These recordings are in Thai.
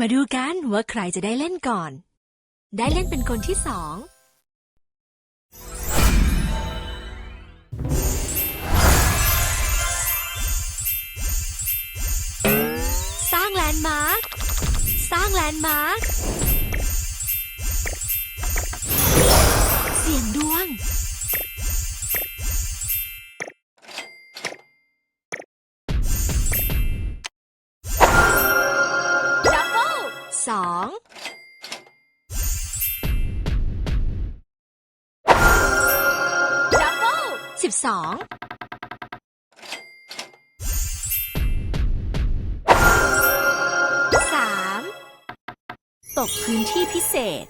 มาดูกันว่าใครจะได้เล่นก่อน ได้เล่นเป็นคนที่สอง สร้างแลนด์มาร์ค สร้างแลนด์มาร์ค เสียงดวง สองดับเบิลสิบสองสามตกพื้นที่พิเศษ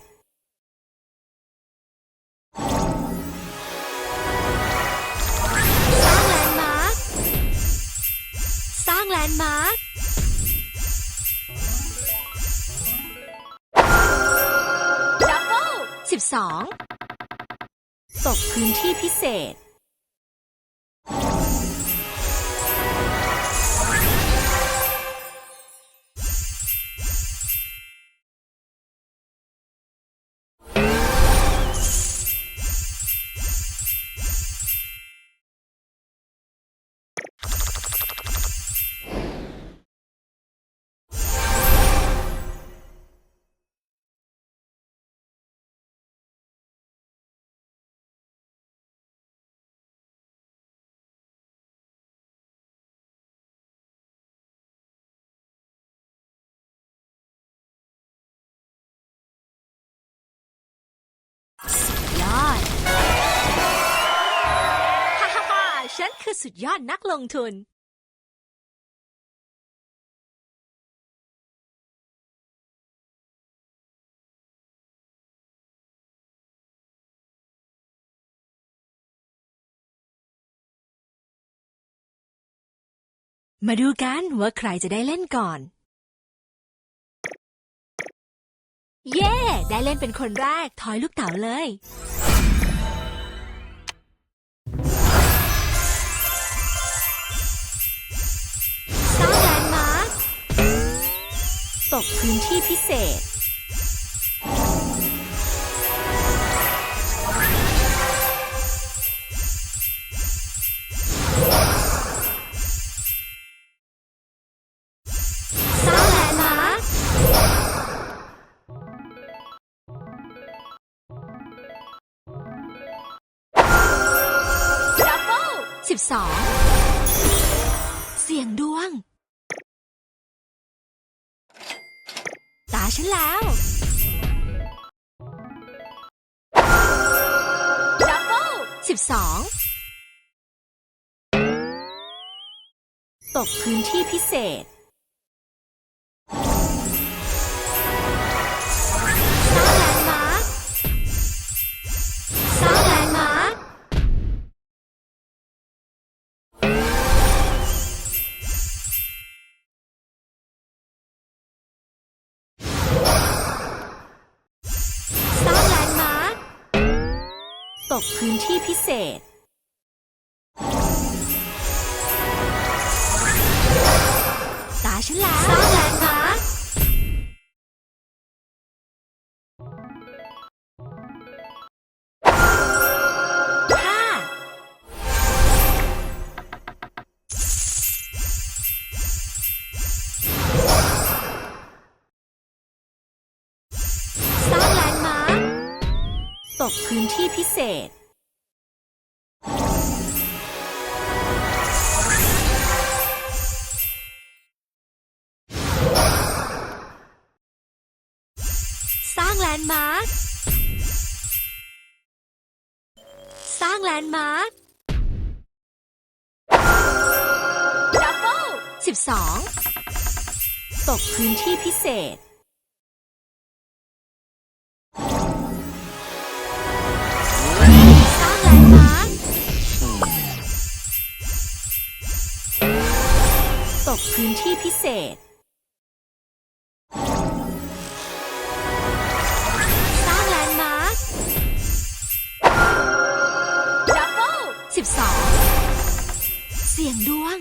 2ตกพื้นที่พิเศษ ฉันคือสุดยอดนักลงทุน มาดูกันว่าใครจะได้เล่นก่อน เย้ ได้เล่นเป็นคนแรก ถอยลูกเต๋าเลย ตกพื้นที่พิเศษซางแลนด์มาจับเบิลสิบสองเสียงดวง ตา ฉันแล้วดับเบิลสิบสองตกพื้นที่พิเศษ กพื้นที่พิเศษ ตาฉันแล้ว พื้นที่พิเศษ สร้างแลนด์มาร์ค สร้างแลนด์มาร์คดับเบิลสิบสองตกพื้นที่พิเศษ ตกพื้นที่พิเศษ สร้างแลนด์มาร์คดับเบิลสิบสองเสียงดวง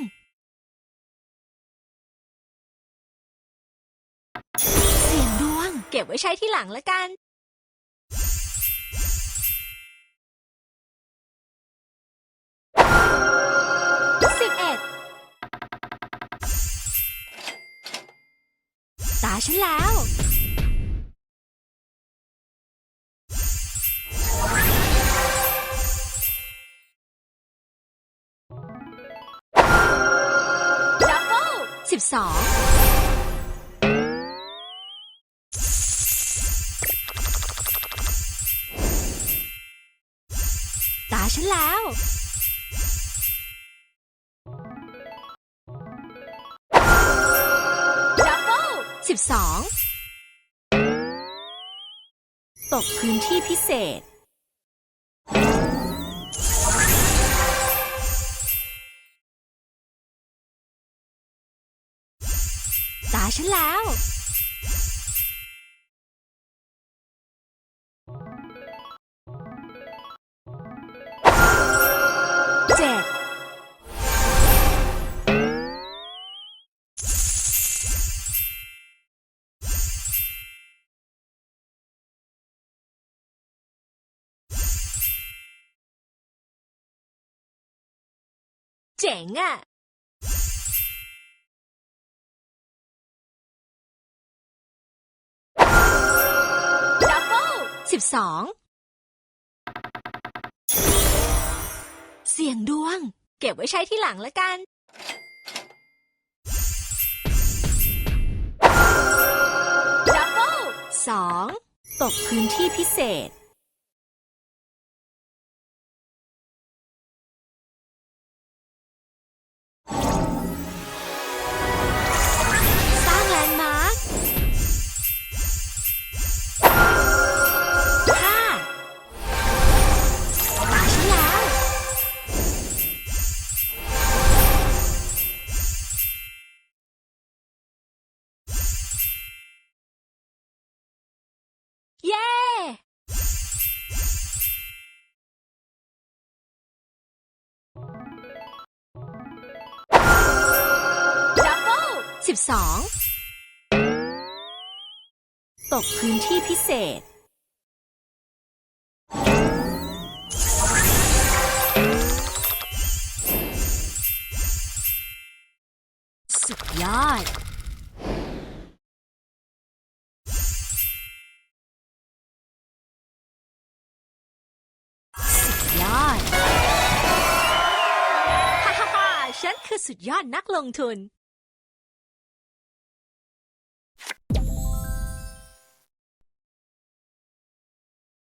เสียงดวง เก็บไว้ใช้ที่หลังละกัน ฉันแล้ว ดับเบิลสิบสอง 12 ตกพื้นที่พิเศษ ตาฉันแล้ว เจ๋งอะดับเบิลสิบสองเสียงดวง เก็บไว้ใช้ที่หลังละกัน ดับเบิลสองตกพื้นที่พิเศษ เย้ ดับเบิลสิบสอง ตกพื้นที่พิเศษ คือสุดยอดนักลงทุน